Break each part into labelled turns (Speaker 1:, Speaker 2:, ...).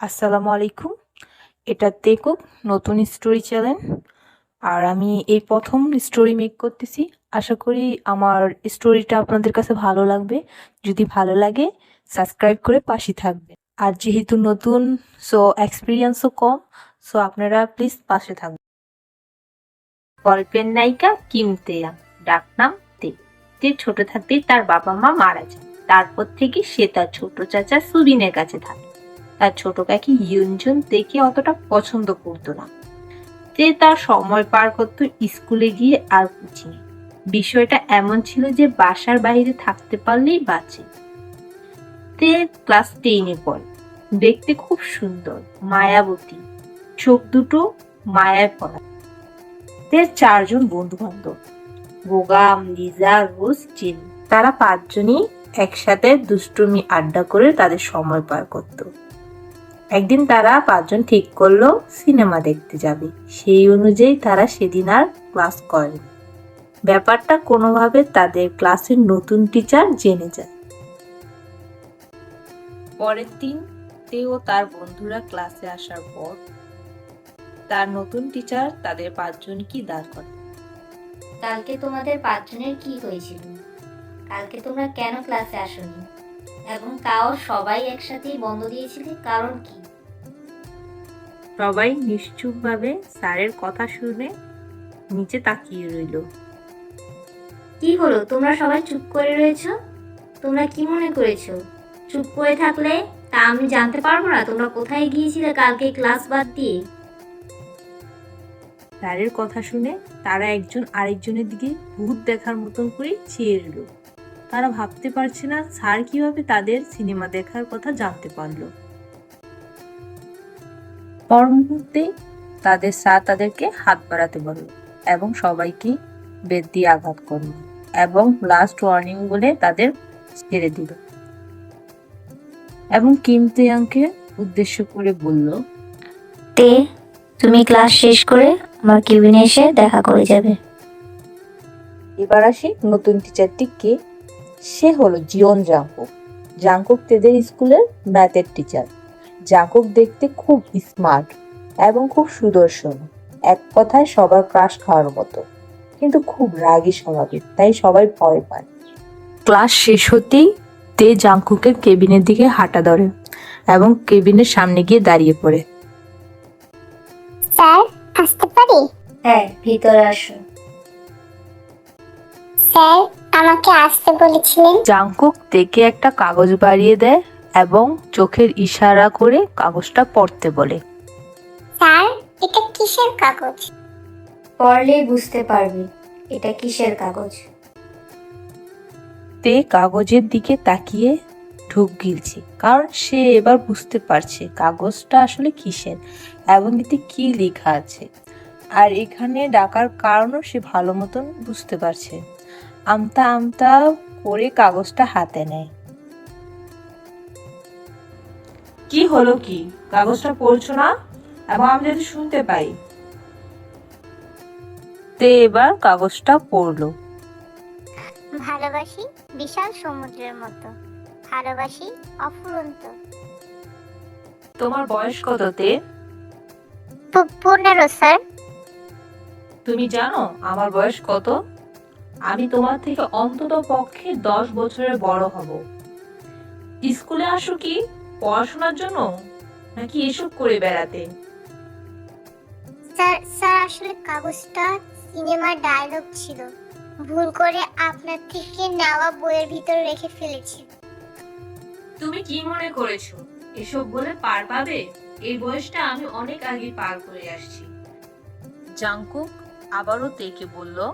Speaker 1: আসসালামু আলাইকুম। এটা তেকুক নতুন স্টোরি চ্যানেল। আর আমি এই প্রথম স্টোরি মেক করতেছি। আশা করি আমার স্টোরিটা আপনাদের কাছে ভালো লাগবে। যদি ভালো লাগে সাবস্ক্রাইব করে পাশে থাকবে আর যেহেতু নতুন সো এক্সপিরিয়েন্সও কম সো আপনারা প্লিজ পাশে থাকবেন। গল্পের নায়িকা কিম তেয়া, ডাক নাম তে। তে ছোট থাকতেই তার বাবা মা মারা যায়। তারপর থেকে সে তার ছোট চাচা সুবিনের কাছে থাকে। তার ছোট কাকি ইউনজুন দেখে অতটা পছন্দ করতো না। তে তার সময় পার করতো স্কুলে গিয়ে আর কোচিং বিষয়টা এমন ছিল যে বাসার বাইরে থাকতে পারলেই বাঁচে। তে ক্লাস টেনে পড়ে। দেখতে খুব সুন্দর, মায়াবতী। চোখ দুটো মায়ায় পড়া তে চারজন বন্ধু বান্ধব গোগাম, লিজা, রোজ চিন তারা পাঁচজনই একসাথে দুষ্টুমি আড্ডা করে তাদের সময় পার করতো। একদিন তারা পাঁচজন ঠিক করল, সিনেমা দেখতে যাবে। সেই অনুযায়ী তারা সেদিন আর ক্লাস করেন। ব্যাপারটা কোনোভাবে তাদের ক্লাসের নতুন টিচার জেনে যায়। পরের দিন তেও তার বন্ধুরা ক্লাসে আসার পর তার নতুন টিচার তাদের পাঁচজনকে দাঁড় করে
Speaker 2: কালকে তোমাদের পাঁচজনের কি হয়েছিল? কালকে তোমরা কেন ক্লাসে আসোনি? এবং তাও সবাই একসাথেই বন্ধ দিয়েছিলে কারণ কি?
Speaker 1: সবাই নিশ্চুপভাবে স্যারের কথা শুনে নিচে তাকিয়ে রইল।
Speaker 2: কি হলো? তোমরা সবাই চুপ করে রয়েছো? তোমরা কি মনে করেছ? চুপ করে থাকলে তা আমি জানতে পারব না তোমরা কোথায় গিয়েছিলে কালকে ক্লাস বাদ দিয়ে?
Speaker 1: স্যারের কথা শুনে তারা একজন আরেকজনের দিকে ভূত দেখার মতন করে চেয়ে রইল। তারা ভাবতে পারছে না স্যার কীভাবে তাদের সিনেমা দেখার কথা জানতে পারল। পর মুহূর্তে তাদের স্যার তাদেরকে হাত বাড়াতে বলল এবং সবাইকে বেদ দিয়ে আঘাত করল এবং লাস্ট ওয়ার্নিং বলে তাদের ছেড়ে দিল। এবং কিম তেয়াংকে উদ্দেশ্য করে বলল
Speaker 2: তে তুমি ক্লাস শেষ করে আমার কেবিনে এসে দেখা করে যাবে।
Speaker 1: এবার আসি নতুন টিচারটি কে সে হলো জিওন জাংকুক জাংকুক তেদের স্কুলের ম্যাথের টিচার। জাংকুক দেখতে খুব স্মার্ট এবং খুব সুদর্শন। এক কথায় সবার ক্রাশ খাওয়ার মতো। কিন্তু খুব রাগী স্বভাবের তাই সবাই ভয় পায়। ক্লাস শেষ হতেই তে জাংকুকের কেবিনের দিকে হাঁটা ধরে এবং কেবিনের সামনে গিয়ে দাঁড়িয়ে পড়ে।
Speaker 3: স্যার আসতে পারি?
Speaker 2: হ্যাঁ ভিতরে আসো
Speaker 3: স্যার আমাকে আসতে বলেছিলেন।
Speaker 1: জাংকুক তেকে একটা কাগজ বাড়িয়ে দেয় এবং চোখের ইশারা করে কাগজটা পড়তে বলে।
Speaker 3: স্যার এটা কিসের কাগজ?
Speaker 2: পড়লেই বুঝতে পারবে এটা কিসের কাগজ।
Speaker 1: তে কাগজের দিকে তাকিয়ে ঢুক গিলছে কারণ সে এবার বুঝতে পারছে কাগজটা আসলে কিসের এবং এতে কি লেখা আছে। আর এখানে ডাকার কারণও সে ভালো মতন বুঝতে পারছে। আমতা আমতা করে কাগজটা হাতে নেয়। কি হলো কি? কাগজটা পড়ছো না? এবং আমি যদি শুনতে পাই। তে এবার কাগজটা পড়ল।
Speaker 3: ভালোবাসি বিশাল সমুদ্রের মতো। ভালোবাসি অফুরন্ত।
Speaker 1: তোমার বয়স কত তে?
Speaker 3: পনেরো স্যার।
Speaker 1: তুমি জানো আমার বয়স কত? আমি তোমার থেকে অন্তত পক্ষে দশ বছরের বড় হব। স্কুলে আসো কি? পড়াশোনার জন্য? নাকি এসব করে বেড়াতে?
Speaker 3: স্যার স্যার আসলে কাগজটা সিনেমার ডায়লগ ছিল। ভুল করে আপনার থেকে নেওয়া বইয়ের ভিতরে রেখে ফেলেছি।
Speaker 1: তুমি কি মনে করেছ? এসব বলে পার পাবে? এই বয়সটা আমি অনেক আগে পার করে আসছি। জাংকুক আবারও তেকে বলল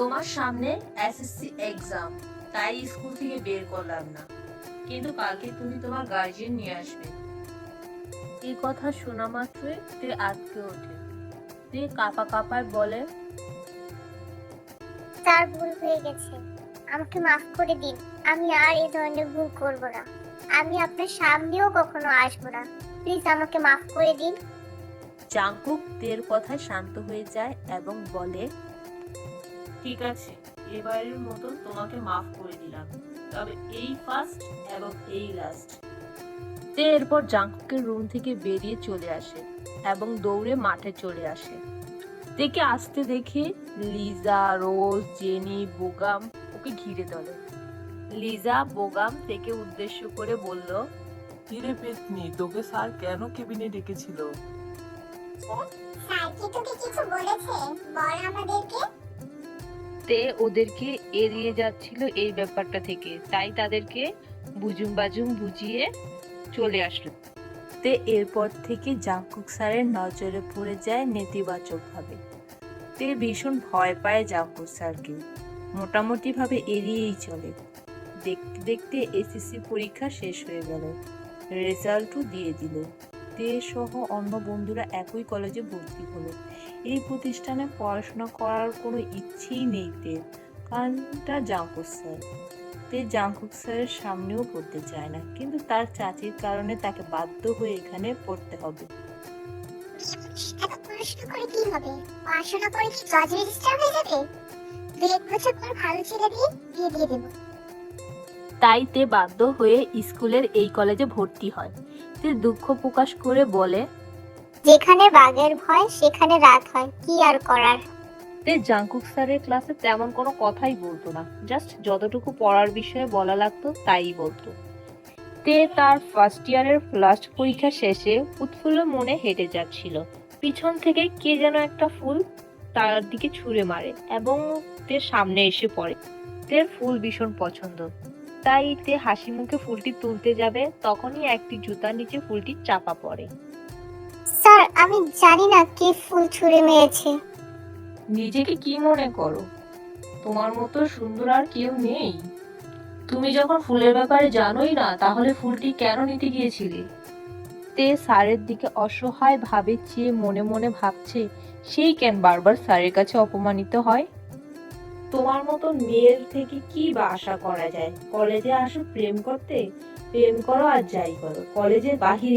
Speaker 1: তোমার সামনে এসএসসি এক্সাম তাই স্কুল থেকে বের করলাম না। কিন্তু কালকে তুমি তোমার গার্জিয়ান নিয়ে আসবে। এই কথা শোনা মাত্রই তে আটকে ওঠে। তে কাপা কাপায় বলে
Speaker 3: স্যার ভুল হয়ে গেছে। আমাকে মাফ করে দিন। আমি আর এই ধরনের ভুল করব না। আমি আপনার সামনেও কখনো আসব না। প্লিজ আমাকে মাফ করে দিন।
Speaker 1: জাংকুক তের কথায় শান্ত হয়ে যায় এবং বলে ঠিক আছে এবারের মতন তোমাকে মাফ করে দিলাম। তবে এই ফার্স্ট এবং এই লাস্ট তে এরপর জাঙ্কুকের রুম থেকে বেরিয়ে চলে আসে এবং দৌড়ে মাঠে চলে আসে। তেকে আসতে দেখে লিজা রোজ জেনি বোগাম ওকে ঘিরে ধরে। লিজা বোগাম থেকে উদ্দেশ্য করে বলল
Speaker 4: কিরে পেতনি তোকে স্যার কেন কেবিনে ডেকেছিল?
Speaker 3: স্যার কি তোকে কিছু বলেছে। বল আমাদেরকে।
Speaker 1: তে ওদেরকে এড়িয়ে যাচ্ছিল এই ব্যাপারটা থেকে। তাই তাদেরকে বুজুম বাজুম বুঝিয়ে চলে আসলো। তে এরপর থেকে জাঙ্কুক স্যারের নজরে পড়ে যায় নেতিবাচক ভাবে তে ভীষণ ভয় পায় জাঙ্কুক স্যারকে। মোটামুটি ভাবে এড়িয়েই চলে। দেখতে দেখতে এসএসসি পরীক্ষা শেষ হয়ে গেল। রেজাল্টও দিয়ে দিল। তে সহ অন্য বন্ধুরা একই কলেজে ভর্তি হলো। এই প্রতিষ্ঠানে পড়াশোনা করার কোনো ইচ্ছেই নেই তে। কারণটা জাঙ্কুক স্যার। তে জাঙ্কুক স্যারের সামনেও পড়তে চায় না কিন্তু তার চাচির কারণে তাকে বাধ্য হয়ে এখানে পড়তে হবে।
Speaker 3: এত পড়াশোনা করে কি হবে? পড়াশোনা করে কি জজ রেজিস্টার হয়ে যাবে? দু এক বছর পর ভালো ছেলে দিয়ে বিয়ে দিয়ে দেবো।
Speaker 1: তাই তে বাধ্য হয়ে স্কুলের এই কলেজে ভর্তি হয়। তে দুঃখ প্রকাশ করে বলে
Speaker 3: যেখানে বাঘের ভয় সেখানে রাত হয়। কি আর করার?
Speaker 1: তে জাঙ্কুক স্যারের ক্লাসে তেমন কোনো কথাই বলতো না। জাস্ট যতটুকু পড়ার বিষয়ে বলা লাগতো তাই বলতো। তে তার ফার্স্ট ইয়ারের লাস্ট পরীক্ষা শেষে উৎফুল্ল মনে হেঁটে যাচ্ছিল। পিছন থেকে কে যেন একটা ফুল তার দিকে ছুঁড়ে মারে এবং তে সামনে এসে পড়ে। তে ফুল ভীষণ পছন্দ। তাই তে হাসি মুখে ফুলটি তুলতে যাবে তখনই একটি জুতার নিচে ফুলটি চাপা পড়ে।
Speaker 3: স্যার আমি জানি না কে ফুল ছুঁড়ে মেরেছে।
Speaker 1: নিজেকে কি মনে করো? তোমার মতো সুন্দর আর কেউ নেই। তুমি যখন ফুলের ব্যাপারে জানোই না তাহলে ফুলটি কেন নিতে গিয়েছিলে? তে স্যারের দিকে অসহায় ভাবে চেয়ে মনে মনে ভাবছে সেই কেন বারবার স্যারের কাছে অপমানিত হয়? তোমার মতো মেয়ের থেকে কি বা আশা করা যায়? কলেজে আসো, প্রেম করতে? প্রেম করো আর যাই করো। কলেজের বাহিরে